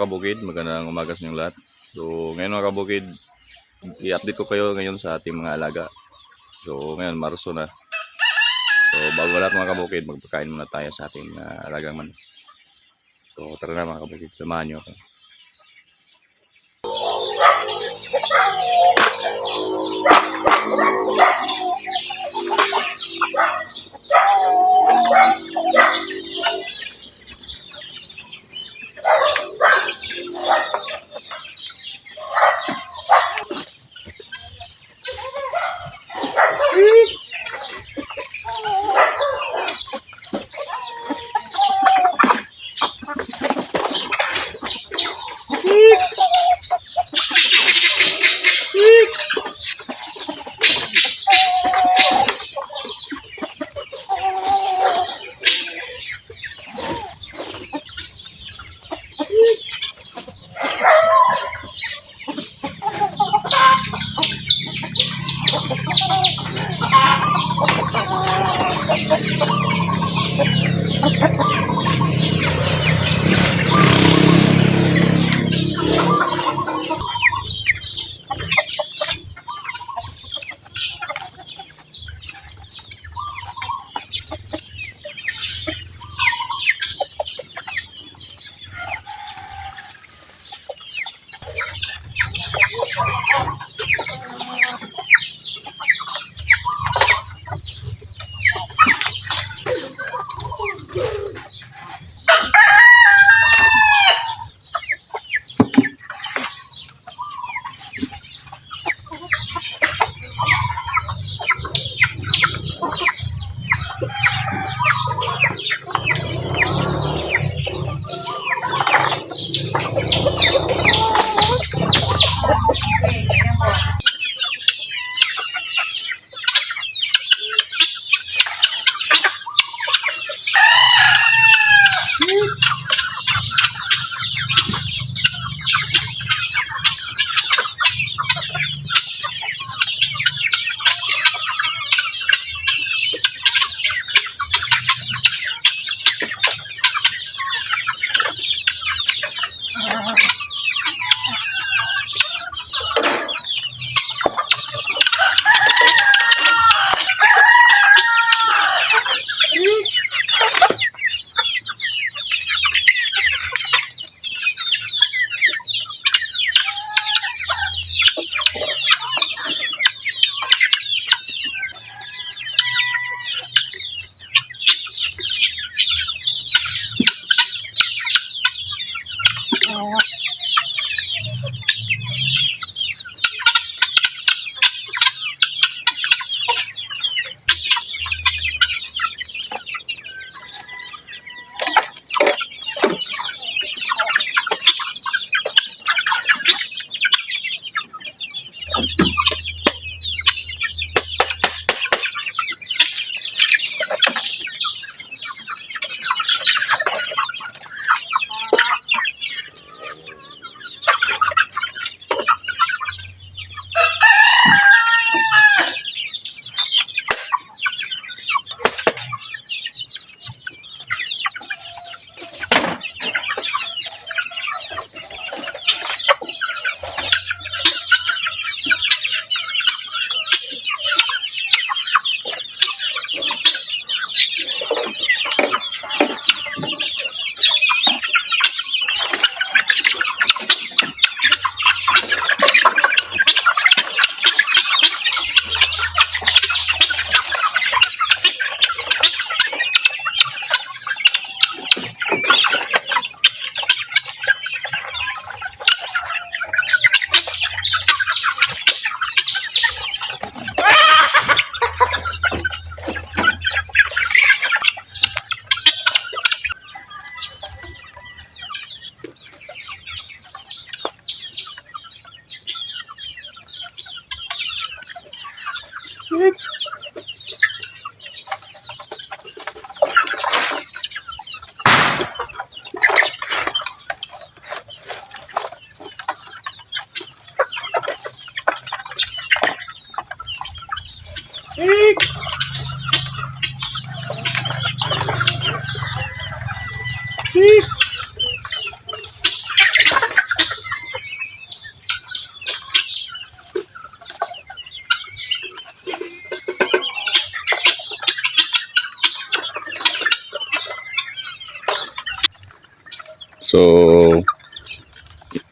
kabukid, magandang umaga sa inyong lahat. So ngayon mga kabukid, i-update ko kayo ngayon sa ating mga alaga. So ngayon Marso na. So bago lahat mga kabukid, magpakain muna tayo sa ating uh, alagang man. So tara na mga kabukid, samahan niyo ako. Thank.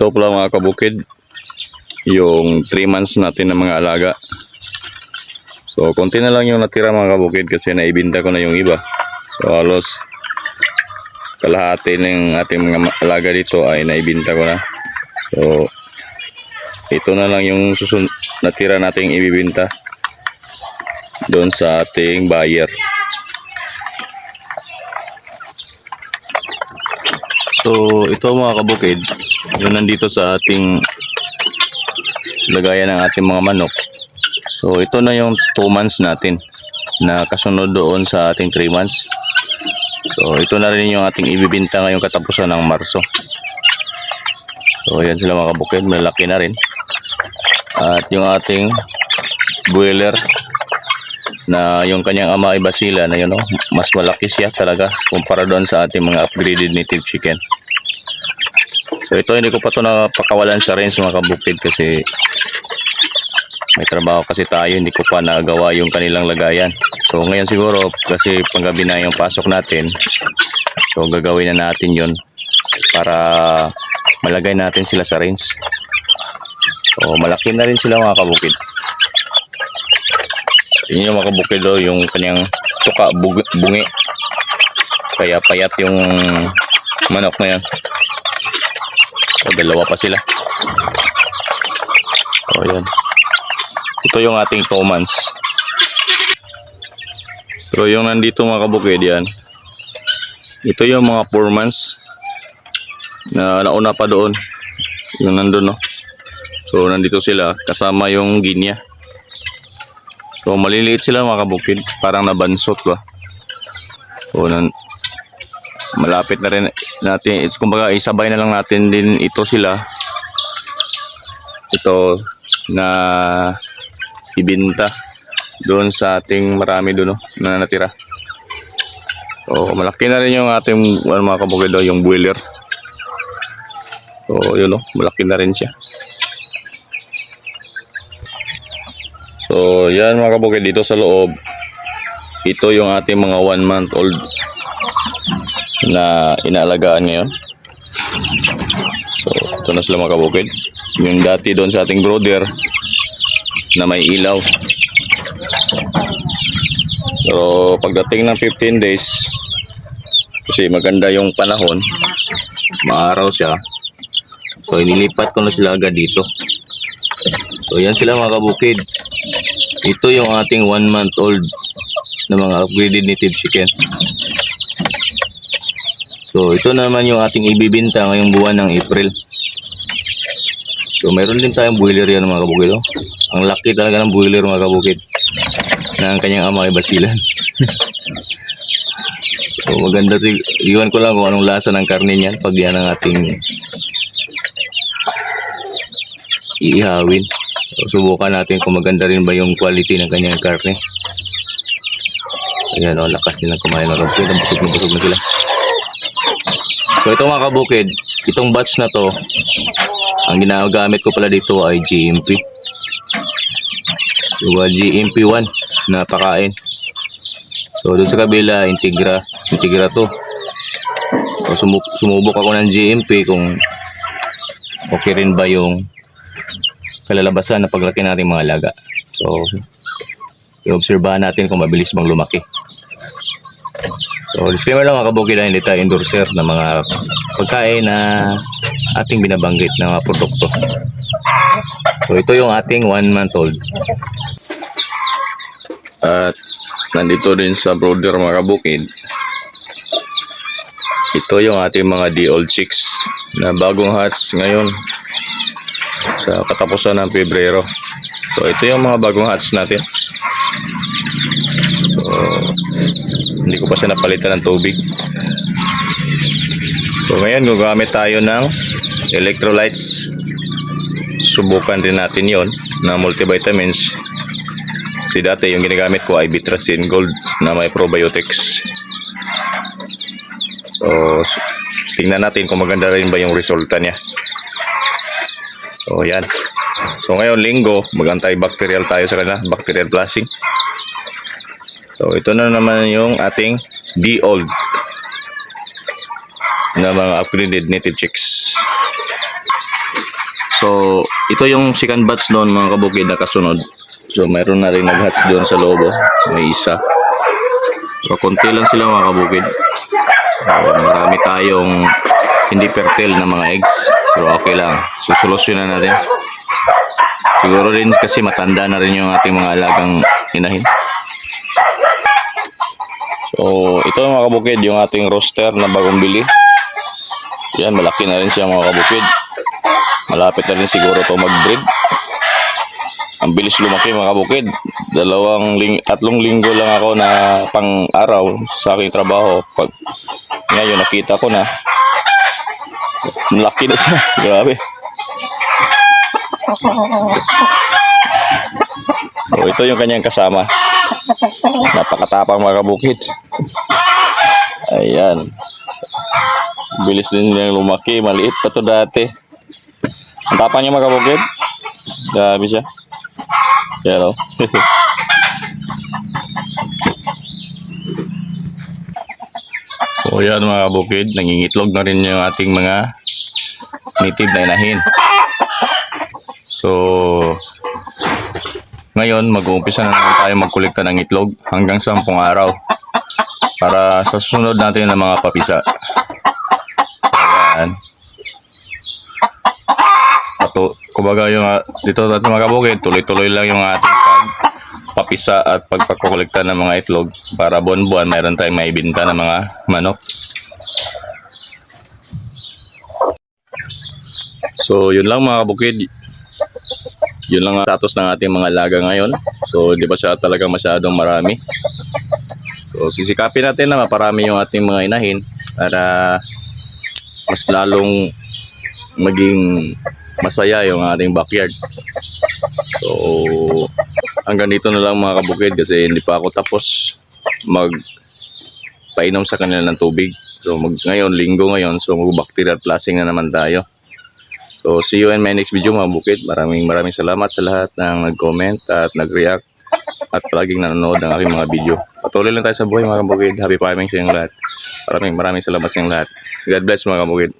Ito pala mga kabukid, yung 3 months natin ng mga alaga. So, konti na lang yung natira mga kabukid kasi naibinta ko na yung iba. So, halos kalahati ng ating mga alaga dito ay naibinta ko na. So, ito na lang yung susun natira nating ibibinta doon sa ating buyer. So, ito mga kabukid, yung nandito sa ating lagayan ng ating mga manok. So, ito na yung 2 months natin na kasunod doon sa ating 3 months. So, ito na rin yung ating ibibinta ngayong katapusan ng Marso. So, yan sila mga kabukid, malaki na rin. At yung ating boiler na yung kanyang ama ay basila na yun, oh, mas malaki siya talaga kumpara doon sa ating mga upgraded native chicken. So ito hindi ko pa to napakawalan sa range mga kabukid kasi may trabaho kasi tayo, hindi ko pa nagawa yung kanilang lagayan. So ngayon siguro kasi panggabi na yung pasok natin, so gagawin na natin yon para malagay natin sila sa range. So malaki na rin sila mga kabukid. Yun yung mga kabukid oh, yung kanyang tuka, bungi. Kaya payat yung manok na yan. O, dalawa pa sila. O, yan. Ito yung ating 2 months. Pero yung nandito mga kabukid yan, ito yung mga 4 months na nauna pa doon. Yung nandun, no? So, nandito sila kasama yung ginya. So, maliliit sila mga kabukid. Parang nabansot ba? So, nan malapit na rin natin. It's, kumbaga, isabay na lang natin din ito sila. Ito na ibinta doon sa ating marami doon no, na natira. So, malaki na rin yung ating ano, mga kabukid oh, yung boiler. So, yun no, malaki na rin siya. So, yan mga kabukid dito sa loob. Ito yung ating mga one month old na inaalagaan ngayon. So, ito na sila mga kabukid. Yung dati doon sa ating brother na may ilaw. Pero pagdating ng 15 days, kasi maganda yung panahon, maaraw siya. So, inilipat ko na sila agad dito. So, yan sila mga kabukid. Ito yung ating one month old na mga upgraded native chicken. So, ito naman yung ating ibibinta ngayong buwan ng April. So, meron din tayong boiler yan mga kabukid. Oh. Ang laki talaga ng boiler mga kabukid. Na ang kanyang ama ay basilan. so, maganda. Iwan ko lang kung anong lasa ng karne niyan pag yan ang ating iihawin. So, subukan natin kung maganda rin ba yung quality ng kanyang karne. Ayan o, lakas nilang kumain kabukid. Ang busog na busog na sila. So ito mga kabukid, itong batch na to, ang ginagamit ko pala dito ay GMP. So uh, GMP 1 na pakain. So doon sa kabila, Integra, Integra to. So, sumu- sumubok ako ng GMP kung okay rin ba yung kalalabasan na paglaki natin mga alaga. So, i-obserbahan natin kung mabilis bang lumaki. So, disclaimer lang mga kabukid na hindi tayo endorser ng mga pagkain na ating binabanggit na mga produkto. So, ito yung ating one month old. At nandito din sa brother mga kabukid. Ito yung ating mga D-old chicks na bagong hatch ngayon sa katapusan ng Pebrero. So, ito yung mga bagong hatch natin. So, hindi ko pa siya napalitan ng tubig. So ngayon gagamit tayo ng electrolytes. Subukan din natin yon na multivitamins. Kasi dati yung ginagamit ko ay Bitrasin Gold na may probiotics. So tingnan natin kung maganda rin ba yung resulta niya. So yan. So ngayon linggo, mag-antibacterial tayo sa kanila, bacterial flushing. So ito na naman yung ating D-Old na mga upgraded native chicks. So, ito yung second batch doon mga kabukid na kasunod. So, mayroon na rin nag-hatch doon sa loob. oh. May isa. So, konti lang sila mga kabukid. So, marami tayong hindi fertile na mga eggs. So, okay lang. So, solusyonan natin. Siguro rin kasi matanda na rin yung ating mga alagang inahin. So, ito mga kabukid, yung ating roster na bagong bili. Yan, malaki na rin siya mga kabukid. Malapit na rin siguro to mag-breed. Ang bilis lumaki mga kabukid. Dalawang ling tatlong linggo lang ako na pang araw sa aking trabaho. Pag ngayon nakita ko na laki na siya. Grabe. So ito yung kanyang kasama. Napakatapang mga kabukid. Ayan. Bilis din niyang lumaki. Maliit pa to dati. Ang tapang niya mga kabukid. Grabe siya. Yan o. so yan mga kabukid. Nangingitlog na rin yung ating mga native na inahin. So, ngayon, mag-uumpisa na naman tayo magkolekta ng itlog hanggang 10 araw para sa susunod natin ng mga papisa. Ayan. Ato, kumbaga yung ah, dito natin mga kabukid, tuloy-tuloy lang yung ating pag papisa at pagpakolekta ng mga itlog para buwan-buwan mayroon tayong maibinta ng mga manok. So, yun lang mga kabukid. Yun lang ang status ng ating mga laga ngayon. So, di ba siya talaga masyadong marami. So, sisikapin natin na maparami yung ating mga inahin para mas lalong maging masaya yung ating backyard. So, hanggang dito na lang mga kabukid kasi hindi pa ako tapos mag painom sa kanila ng tubig. So, mag, ngayon, linggo ngayon, so mag-bacterial flushing na naman tayo. So, see you in my next video mga bukid. Maraming maraming salamat sa lahat ng nag-comment at nag-react at palaging nanonood ng aking mga video. Patuloy lang tayo sa buhay mga bukid. Happy farming sa inyong lahat. Maraming maraming salamat sa inyong lahat. God bless mga bukid.